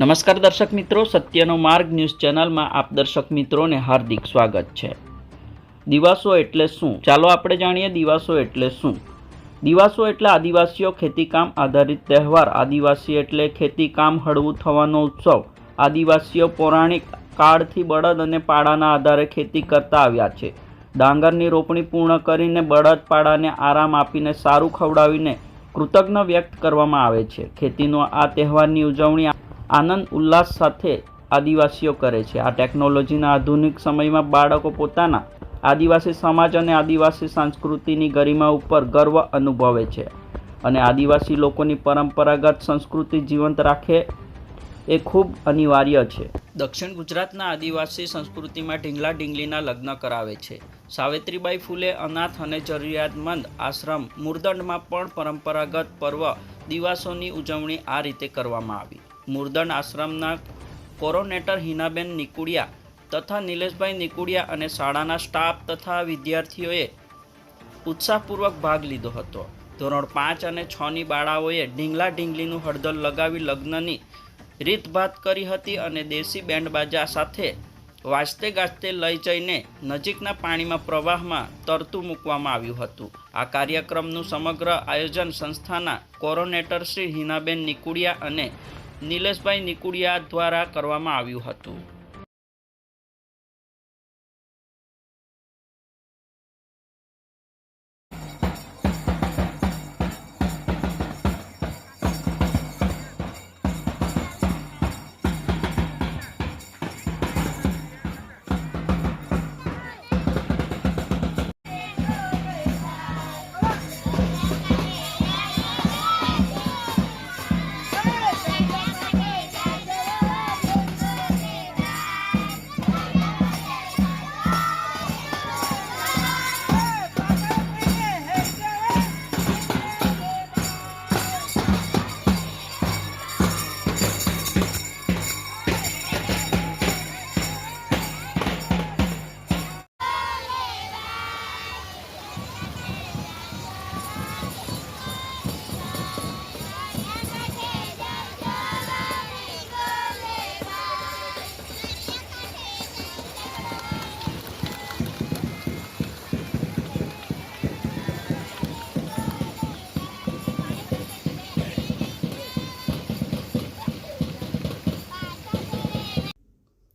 નમસ્કાર દર્શક મિત્રો, સત્યનો માર્ગ ન્યૂઝ ચેનલમાં આપ દર્શક મિત્રોને હાર્દિક સ્વાગત છે. દિવાસો એટલે શું? ચાલો આપણે જાણીએ દિવાસો એટલે શું? દિવાસો એટલે આદિવાસીઓ ખેતીકામ આધારિત તહેવાર, આદિવાસી એટલે ખેતીકામ હળવું થવાનો ઉત્સવ. આદિવાસીઓ પૌરાણિક કાળથી બળદ અને પાડાના આધારે ખેતી કરતા આવ્યા છે. ડાંગરની રોપણી પૂર્ણ કરીને બળદ પાડાને આરામ આપીને સારું ખવડાવીને કૃતજ્ઞ વ્યક્ત કરવામાં આવે છે. ખેતીનો આ તહેવારની ઉજવણી આનંદ ઉલ્લાસ સાથે આદિવાસીઓ કરે છે. આ ટેકનોલોજીના આધુનિક સમયમાં બાળકો પોતાના આદિવાસી સમાજ અને આદિવાસી સંસ્કૃતિની ગરિમા ઉપર ગર્વ અનુભવે છે અને આદિવાસી લોકોની પરંપરાગત સંસ્કૃતિ જીવંત રાખે એ ખૂબ અનિવાર્ય છે. દક્ષિણ ગુજરાતના આદિવાસી સંસ્કૃતિમાં ઢીંગલા ઢીંગલીના લગ્ન કરાવે છે. સાવિત્રીબાઈ ફૂલે અનાથ અને જરૂરિયાતમંદ આશ્રમ મુરદંડમાં પણ પરંપરાગત પર્વ દિવાસોની ઉજવણી આ રીતે કરવામાં આવી. મુરદંડ આશ્રમના કોરોનેટર હિનાબેન નિકુડિયા તથા નિલેશભાઈ નિકુડિયા અને શાળાના સ્ટાફ તથા વિદ્યાર્થીઓએ ઉત્સાહપૂર્વક ભાગ લીધો હતો. ધોરણ પાંચ અને છની બાળાઓએ ઢીંગલા ઢીંગલીનું હળદર લગાવી લગ્નની રીતભાત કરી હતી અને દેશી બેન્ડ બાજા સાથે વાજતે ગાજતે લઈ જઈને નજીકના પાણીમાં પ્રવાહમાં તરતું મૂકવામાં આવ્યું હતું. આ કાર્યક્રમનું સમગ્ર આયોજન સંસ્થાના કોરોનેટર શ્રી હિનાબેન નિકુડિયા અને નિલેશભાઈ નિકુડિયા દ્વારા કરવામાં આવ્યું હતું.